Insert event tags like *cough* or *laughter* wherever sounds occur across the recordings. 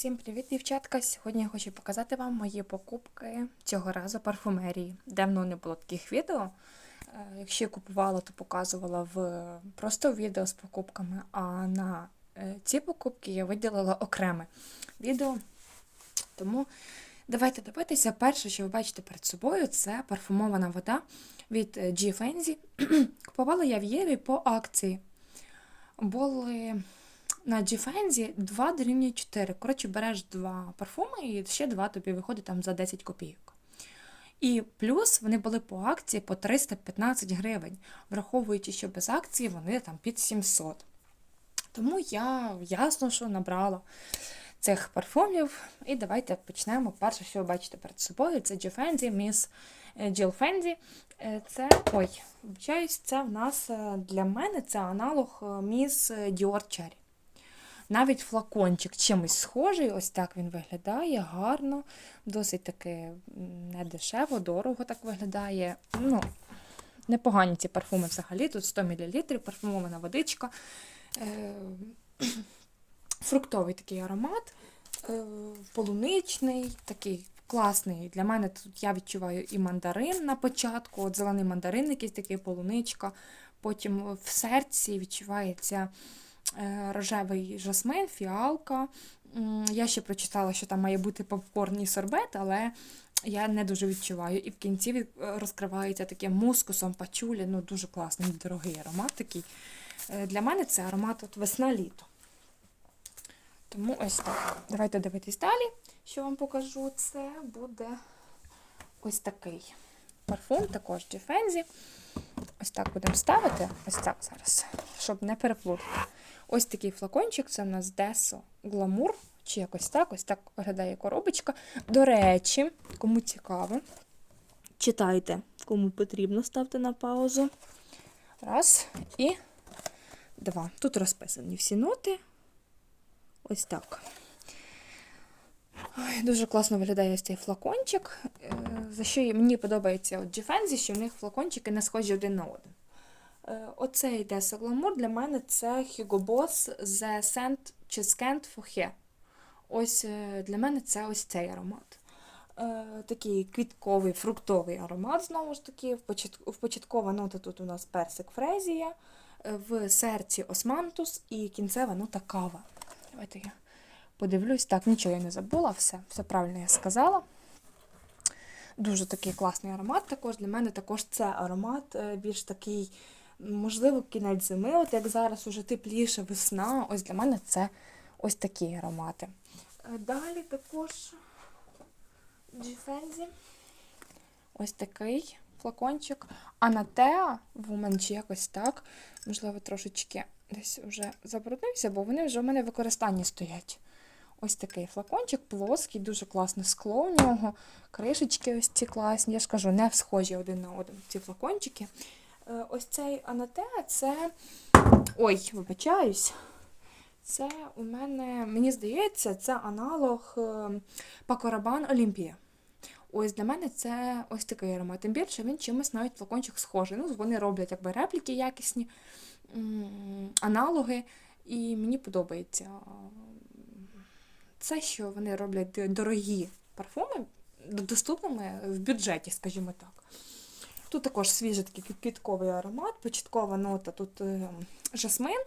Всім привіт, дівчатка! Сьогодні я хочу показати вам мої покупки цього разу парфумерії. Давно не було таких відео. Е, Якщо я купувала, то показувала в просто відео з покупками, а на е, ці покупки я виділила окреме відео. Тому давайте дивитися. Перше, що ви бачите перед собою, це парфумована вода від е, G Fenzi. *clears throat* Купувала я в Єві по акції. Були на G-Fenzi 2 дорівнює 4. Коротше, береш два парфуми і ще два тобі виходить там за 10 копійок. І плюс вони були по акції по 315 гривень, враховуючи, що без акції вони там під 700. Тому я ясно, що набрала цих парфумів. І давайте почнемо. Перше, що ви бачите перед собою, це G-Fenzi, Miss Jill Fendi. Е, Це, ой, вибачаюсь, це в нас е, для мене це аналог е, Miss Dior Cherry. Навіть флакончик чимось схожий, ось так він виглядає, гарно, досить таки недешево, дорого так виглядає. Ну, Непогані ці парфуми взагалі. Тут 100 мл, парфумована водичка, е- фруктовий такий аромат, е- полуничний, такий класний. Для мене тут я відчуваю і мандарин на початку, от зелений мандарин, якийсь такий полуничка. Потім в серці відчувається. Е, рожевий жасмин, фіалка. Я ще прочитала, що там має бути попкорн і сорбет, але я не дуже відчуваю. І в кінці розкривається таким мускусом, пачулі. Ну, дуже класний, дорогий аромат такий. Е, для мене це аромат от весна-літо. Тому ось так. Давайте дивитись далі, що вам покажу. Це буде ось такий парфум, також Джефензі. Ось так будемо ставити, ось так зараз, щоб не переплутати. Ось такий флакончик, це в нас Десо Гламур, чи якось так, ось так виглядає коробочка. До речі, кому цікаво, читайте, кому потрібно, ставте на паузу. Раз і два. Тут розписані всі ноти. Ось так. Ой, Дуже класно виглядає ось цей флакончик. Е, за що мені подобається от Джефензі, що в них флакончики не схожі один на один. Е, оцей йде Glamour для мене це Hugo Boss The Scent чи Scent for Ось е, Для мене це ось цей аромат. Такий квітковий, фруктовий аромат, знову ж таки. В початкова нота тут у нас персик фрезія, в серці османтус і кінцева нота кава. Давайте я подивлюсь. Так, нічого я не забула, все все правильно я сказала. Дуже такий класний аромат. Також Для мене також це аромат е, більш такий, можливо, кінець зими, от як зараз уже тепліше весна. Ось для мене це ось такі аромати. Е, далі також Джіфензі. Ось такий флакончик. Анатеа Woman чи якось так. Можливо, трошечки десь вже забруднився, бо вони вже в мене в використанні стоять. Ось такий флакончик, плоский, дуже класне скло у нього. Кришечки ось ці класні. Я ж кажу, не схожі один на один ці флакончики. Е, ось цей Анатеа, це. Ой, вибачаюсь. Це у мене, мені здається, це аналог Пакорабан Олімпія. Ось для мене це ось такий аромат. Тим більше він чимось навіть флакончик схожий. Ну, Вони роблять якби репліки якісні, аналоги, і мені подобається це, що вони роблять дорогі парфуми доступними в бюджеті, скажімо так. Тут також свіжий такий квітковий аромат, початкова нота тут е, жасмин,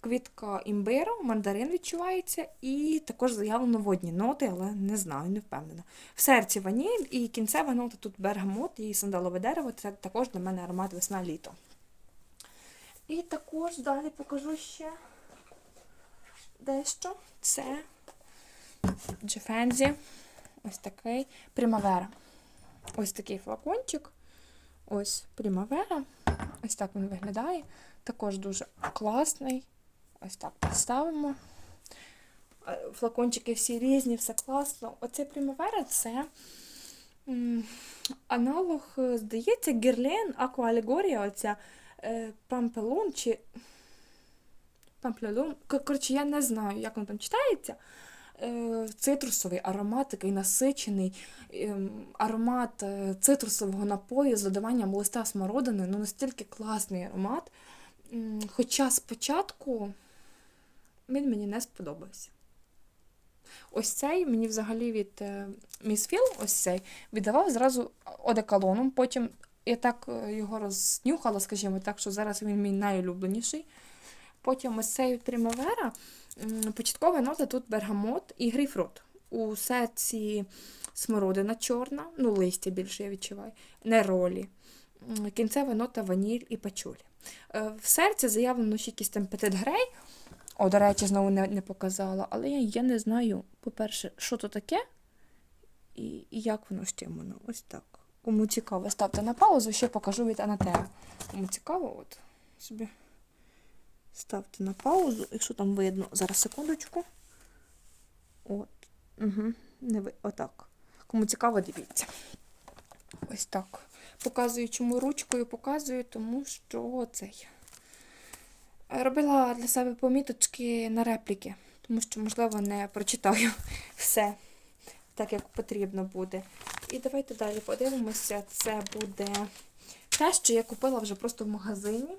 квітка імбиру, мандарин відчувається, і також заявлено водні ноти, але не знаю, не впевнена. В серці ваніль і кінцева нота тут бергамот і сандалове дерево це також для мене аромат весна-літо. І також далі покажу ще дещо. Це Джефензі. Ось такий Примавера. Ось такий флакончик. Ось Примавера. Ось так він виглядає. Також дуже класний. Ось так поставимо. Е, флакончики всі різні, все класно. Оце Примавера це аналог, здається, Герлен, Аквалегорія, оця е, Пампелун чи. Памплелун. Коротше, я не знаю, як воно там читається. Е, цитрусовий аромат, такий насичений ем, аромат е, цитрусового напою з додаванням листа смородини, ну настільки класний аромат. Хоча спочатку він мені не сподобався. ось цей мені взагалі від е, Miss ось цей, віддавав зразу одеколоном. Потім я так е, його рознюхала, скажімо так, що зараз він мій найулюбленіший. Потім ось цей від початкова нота тут бергамот і грейпфрут. У серці смородина чорна, ну листя більше я відчуваю, неролі. Кінцева нота ваніль і пачулі. Е, В серці заявлено ще якийсь там петит грей. О, до речі, знову не, не показала, але я, я не знаю, по-перше, що то таке і, і як воно стимано. Ось так. Кому цікаво, ставте на паузу, ще покажу від Анатея. Кому цікаво, от собі ставте на паузу, якщо там видно. Зараз секундочку. От. Угу. Не ви... Отак. Кому цікаво, дивіться. Ось так. Показую, чому ручкою показую, тому що цей. Робила для себе поміточки на репліки, тому що, можливо, не прочитаю *laughs* все так, як потрібно буде. І давайте далі подивимося. Це буде те, що я купила вже просто в магазині.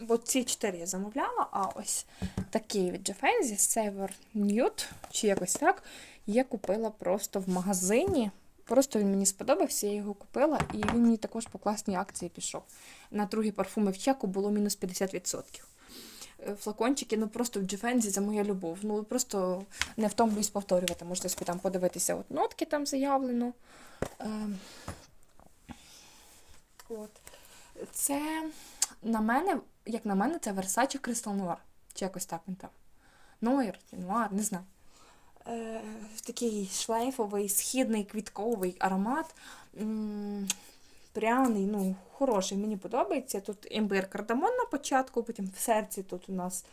Бо ці чотири я замовляла, а ось такий від Jeffenzi, Saver Nude, чи якось так, я купила просто в магазині. Просто він мені сподобався, я його купила, і він мені також по класній акції пішов. На другі парфуми в чеку було мінус 50%. Е, Флакончики, ну просто в Джефензі це моя любов. Ну просто не втомлююсь повторювати. Можете собі там подивитися, от нотки там заявлено. Ем, От. Це на мене, як на мене, це Versace Crystal Noir. Чи якось так він там. Чи Noir, не знаю. Е, такий шлейфовий, східний, квітковий аромат. М, Пряний, ну, хороший, мені подобається. Тут імбир кардамон на початку, потім в серці тут у нас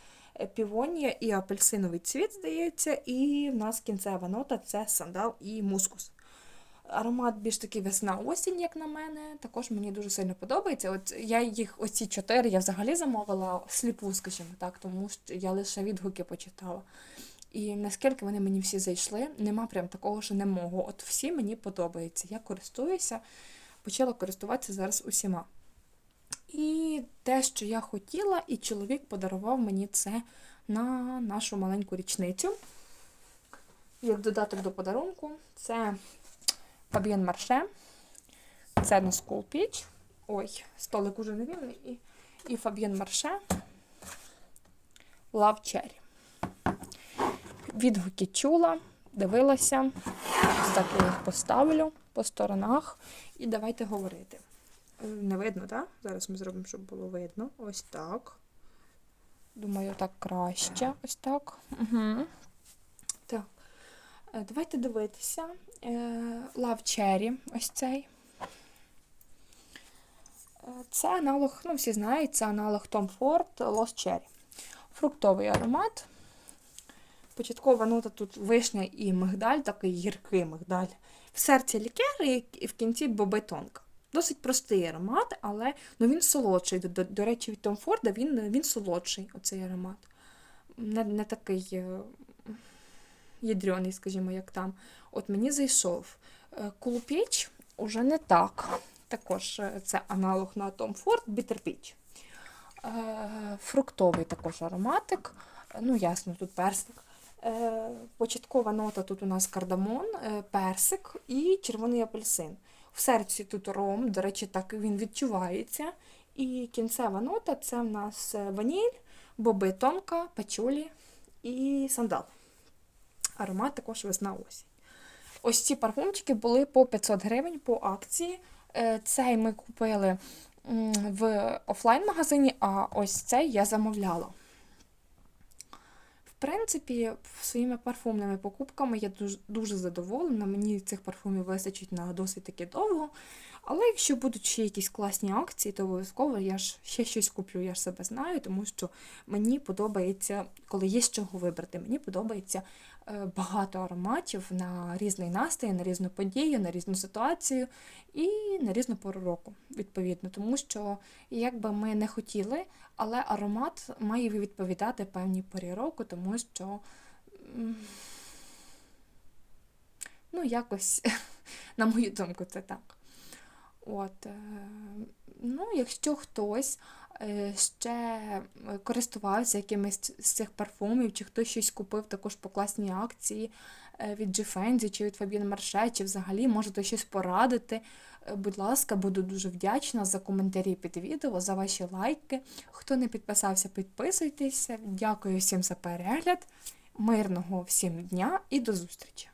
півонія і апельсиновий цвіт, здається, і в нас кінцева нота це сандал і мускус. Аромат більш такий весна-осінь, як на мене. Також мені дуже сильно подобається. От я їх, оці чотири, я взагалі замовила сліпу, скажімо так, тому що я лише відгуки почитала. І наскільки вони мені всі зайшли, нема прям такого, що не можу. От всі мені подобаються. Я користуюся, почала користуватися зараз усіма. І те, що я хотіла, і чоловік подарував мені це на нашу маленьку річницю. Як додаток до подарунку, це Фабіан Марше, це на Peach. Ой, столик уже невільний. І, і Марше Love Cherry. Відгуки чула, дивилася. Ось так я їх поставлю по сторонах. І давайте говорити. Не видно, так? Зараз ми зробимо, щоб було видно. Ось так. Думаю, так краще. Ось так. Угу. Е, Давайте дивитися. Е, Love Cherry, ось цей. Е, Це аналог, ну всі знають, це аналог Tom Ford Lost Cherry. Фруктовий аромат. Початкова нота тут вишня і мигдаль, такий гіркий мигдаль. В серці лікер і в кінці боби тонка. Досить простий аромат, але ну, він солодший. До, до, до речі, від Tom Ford він, він солодший, оцей аромат. Не, не такий ядрёний, скажімо, як там. От мені зайшов. Е, Кулупіч уже не так. Також е, це аналог на Ford Bitter Peach. Е, Фруктовий також ароматик. Ну, ясно, тут персик. Початкова нота тут у нас кардамон, персик і червоний апельсин. В серці тут ром, до речі, так він відчувається. І кінцева нота це в нас ваніль, боби тонка, пачулі і сандал. Аромат також весна осінь. Ось ці парфумчики були по 500 гривень по акції. Е, Цей ми купили в офлайн-магазині, а ось цей я замовляла. В принципі, своїми парфумними покупками я дуже, дуже задоволена. Мені цих парфумів вистачить на досить таки довго. Але якщо будуть ще якісь класні акції, то обов'язково я ж ще щось куплю, я ж себе знаю, тому що мені подобається, коли є з чого вибрати, мені подобається багато ароматів на різний настрій, на різну подію, на різну ситуацію і на різну пору року, відповідно. Тому що, як би ми не хотіли, але аромат має відповідати певній порі року, тому що. Ну, якось, *laughs* на мою думку, це так. От, е, ну, якщо хтось е, ще е, користувався якимись з цих парфумів, чи хтось щось купив також по класній акції е, від G-Fenzi, чи від Fabienne Marche, чи взагалі можете щось порадити. Е, Будь ласка, буду дуже вдячна за коментарі під відео, за ваші лайки. Хто не підписався, підписуйтеся. Дякую всім за перегляд. Мирного всім дня і до зустрічі!